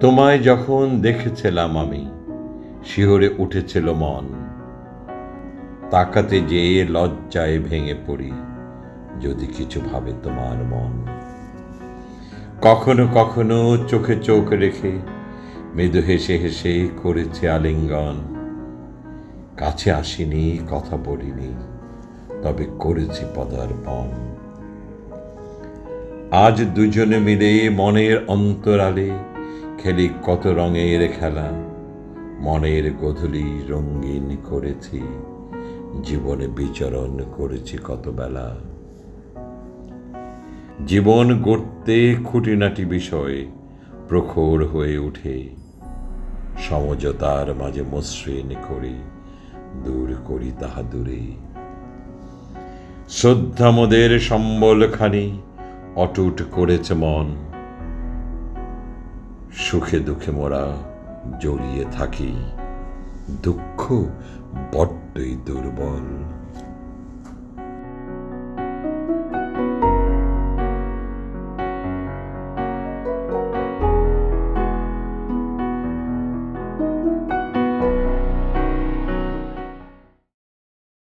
তোমায় যখন দেখেছিলাম আমি, শিহরে উঠেছিল মন। তাকাতে যেয়ে লজ্জায় ভেঙে পড়ি, যদি কিছু ভাবে তোমার মন। কখনো কখনো চোখে চোখ রেখে মৃদু হেসে হেসে করেছে আলিঙ্গন। কাছে আসিনি, কথা বলিনি, তবে করেছি পদার্পণ। আজ দুজনে মিলে মনের অন্তরালে খেলি কত রঙের খেলা, মনের গধূলি রঙিন করেছি, জীবনে বিচরণ করেছি কত বেলা। জীবন গড়তে খুঁটিনাটি বিষয় প্রখর হয়ে ওঠে সমঝোতার মাঝে মসৃণ করি, দূর করি তাহা দূরে। শ্রদ্ধা মোদের সম্বলখানি, অটুট করেছে মন সুখে দুঃখে মোরা জড়িয়ে থাকি। দুঃখ বড্ডই দুর্বল।